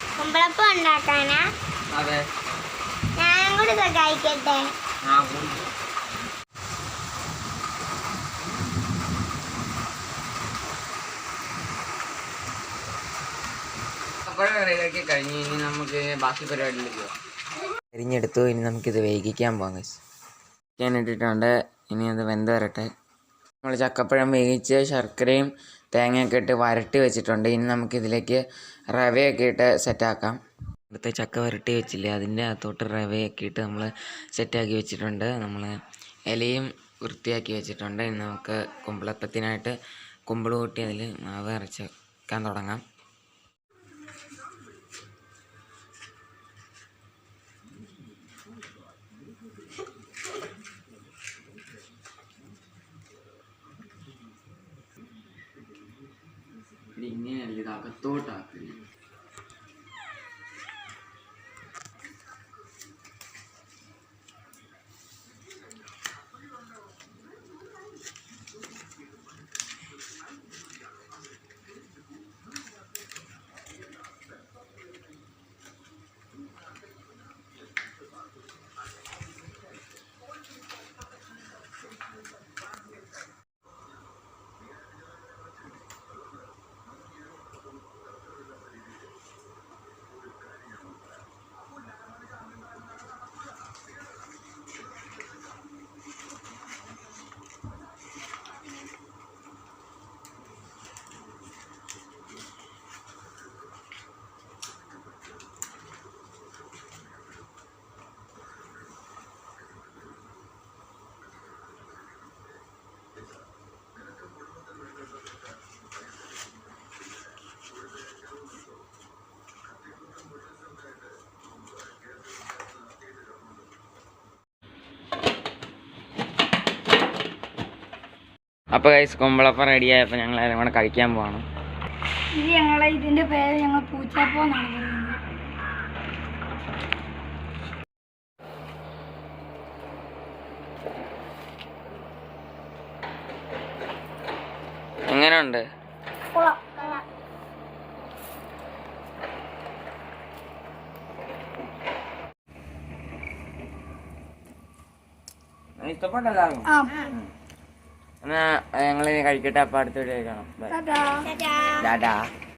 കുമ്പളപ്പം ഉണ്ടാക്കാനാ? അതെ. ഞാനും കൂടി സഹായിക്കട്ടെ കഴിഞ്ഞ് ഇനി നമുക്ക് ബാക്കി പരിപാടിയിലേക്ക് പോവാം. അരിഞ്ഞെടുത്തു ഇനി നമുക്കിത് വേവിക്കാൻ പോകാം ഗൈസ് വേവിക്കാൻ ഇട്ടിട്ടുണ്ട്. ഇനി അത് വെന്ത് വരട്ടെ. നമ്മൾ ചക്കപ്പഴം വേവിച്ച് ശർക്കരയും തേങ്ങയൊക്കെ ഇട്ട് വരട്ടി വെച്ചിട്ടുണ്ട്. ഇനി നമുക്കിതിലേക്ക് റവയൊക്കെ ഇട്ട് സെറ്റാക്കാം. ഇവിടുത്തെ ചക്ക വരട്ടി വെച്ചില്ലേ അതിന്റെ അകത്തോട്ട് റവയൊക്കെ ഇട്ട് നമ്മൾ സെറ്റാക്കി വെച്ചിട്ടുണ്ട്. നമ്മൾ ഇലയും വൃത്തിയാക്കി വെച്ചിട്ടുണ്ട്. ഇനി നമുക്ക് കുമ്പളപ്പത്തിനായിട്ട് കുമ്പിൾ കൂട്ടി അതിൽ മാവ് അരച്ച് വെക്കാൻ തുടങ്ങാം. ഇങ്ങനെയല്ല ഇത് അകത്തോട്ടാക്കി അപ്പോൾ ഗൈസ് കുമ്പളപ്പം റെഡിയായപ്പോൾ ഞങ്ങൾ എല്ലാം കൂടെ കഴിക്കാൻ പോവാണ്. ഇത് ഞങ്ങളെ ഇതിന്റെ പേര് ഞങ്ങൾ പൂച്ചപ്പോ എങ്ങനെയുണ്ട്? ഇഷ്ടപ്പെട്ടല്ലോ ആ എന്നാ ഞങ്ങൾ കഴിക്കട്ടെ അപ്പം അടുത്ത വീഡിയോ കാണാം. ടാറ്റാ.